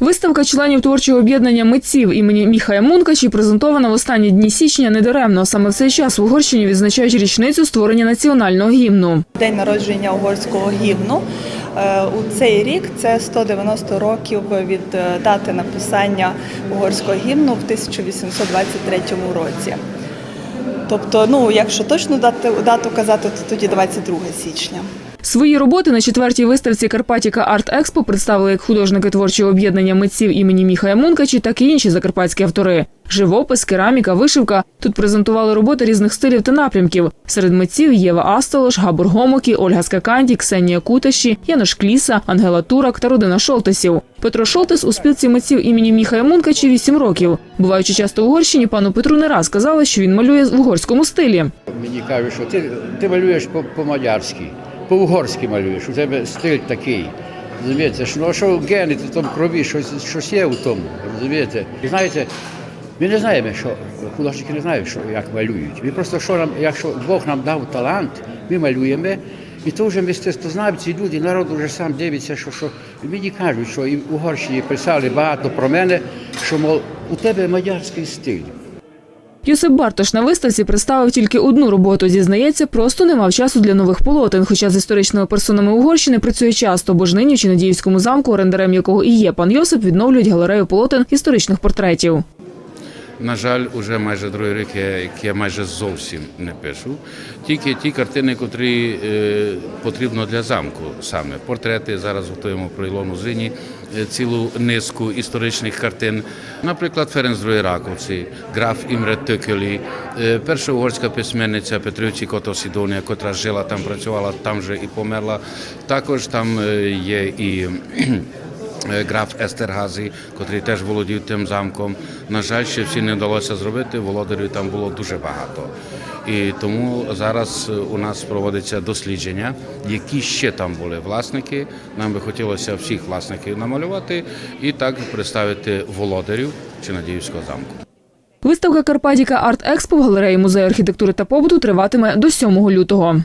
Виставка членів творчого об'єднання митців імені Міхая Мункачі презентована в останні дні січня недаремно. Саме в цей час в Угорщині відзначають річницю створення національного гімну. День народження угорського гімну. Е, У цей рік це 190 років від е, дати написання угорського гімну в 1823 році. Тобто, ну якщо дату, дату казати, то тоді 22 січня. Свої роботи на четвертій виставці Карпатіка Арт Експо представили як художники творчого об'єднання митців імені Міхая Мункачі, так і інші закарпатські автори. Живопис, кераміка, вишивка. Тут презентували роботи різних стилів та напрямків. Серед митців Єва Астолош, Габор Гомокі, Ольга Скаканді, Ксенія Куташі, Янош Кліса, Ангела Турак та родина Шолтесів. Петро Шолтес у спілці митців імені Міхая Мункачі 8 років. Буваючи часто в Угорщині, пану Петру не раз казали, що він малює в угорському стилі. Мені кажуть, що ти, ти малюєш по- по-мадярськи, по-угорськи малюєш, у тебе стиль такий. Розумієте, ну, що гени в тому крові, щось, щось є у тому. Розумієте? І знаєте, ми не знаємо, що художники не знають, що, як малюють. Ми просто, що нам, якщо Бог нам дав талант, ми малюємо. І то вже мистецтвознавці, люди, народ вже сам дивиться, що, що мені кажуть, що і в Угорщині писали багато про мене, що мов, у тебе мадярський стиль. Йосип Бартош на виставці представив тільки одну роботу. Зізнається, просто не мав часу для нових полотен. Хоча з історичними персонами Угорщини працює часто, бо ж нині в Чинадіївському замку, орендарем якого і є пан Йосип, відновлюють галерею полотен історичних портретів. На жаль, уже майже другий рік, як я майже зовсім не пишу. Тільки ті картини, котрі е, потрібно для замку саме. Портрети зараз готуємо про Ілону Зині, е, цілу низку історичних картин. Наприклад, Ференц Раковці, граф Імре Текелі, е, перша угорська письменниця Петрівці Кото Сідонія, котра жила там, працювала там же і померла. Також там е, є і граф Естергазі, котрий теж володів тим замком. На жаль, ще всі не вдалося зробити. Володарів там було дуже багато. І тому зараз е, у нас проводиться дослідження, які ще там були власники. Нам би хотілося всіх власників намалювати і так представити володарів Чинадіївського замку. Виставка Карпатіка Арт Експо в галереї музею архітектури та побуту триватиме до 7 лютого.